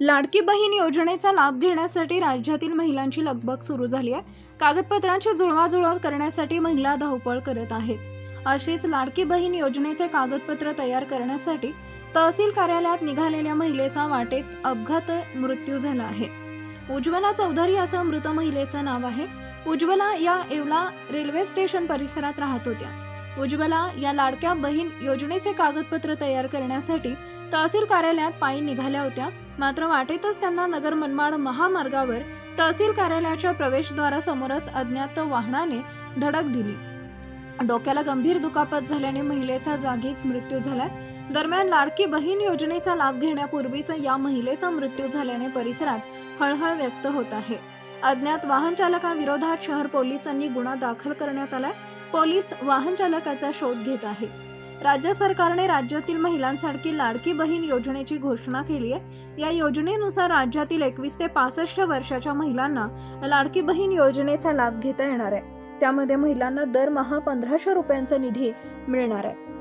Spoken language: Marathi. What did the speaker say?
लाडकी बहीण योजनेचा लाभ घेण्यासाठी राज्यातील महिलांची लगबग सुरू झाली आहे. कागदपत्रांची जुळवाजुळव करण्यासाठी महिला धावपळ करत आहेत. अशीच लाडकी बहीण योजनेचे कागदपत्र तयार करण्यासाठी तहसील कार्यालयात निघालेल्या महिलेचा वाटेत अपघात मृत्यू झाला आहे. उज्ज्वला चौधरी असं मृत महिलेचं नाव आहे. उज्ज्वला या येवला रेल्वे स्टेशन परिसरात राहत होत्या. उज्ज्वला या लाडक्या बहीण योजनेचे कागदपत्र तयार करण्यासाठी तहसील कार्यालयात पायी निघाल्या होत्या. मात्र वाटेतच त्यांना नगर मनमाड महामार्गावर तहसील कार्यालयाच्या प्रवेशद्वारासमोरच अज्ञात वाहनाने धडक दिली. डोक्याला गंभीर दुखापत झाल्याने महिलेचा जागीच मृत्यू झाला. दरम्यान लाडकी बहीण योजनेचा लाभ घेण्यापूर्वीच या महिलेचा मृत्यू झाल्याने परिसरात हळहळ व्यक्त होत आहे. अज्ञात वाहन चालकाविरोधात शहर पोलिसांनी गुन्हा दाखल करण्यात आला. पोलीस वाहन चालकाचा शोध घेत आहेत राज्य सरकारने राज्यातील महिलांसारखी लाडकी बहीण योजनेची घोषणा केली आहे. या योजनेनुसार राज्यातील एकवीस ते पासष्ट वर्षाच्या महिलांना लाडकी बहीण योजनेचा लाभ घेता येणार आहे. त्यामध्ये महिलांना दरमहा पंधराशे रुपयांचा निधी मिळणार आहे.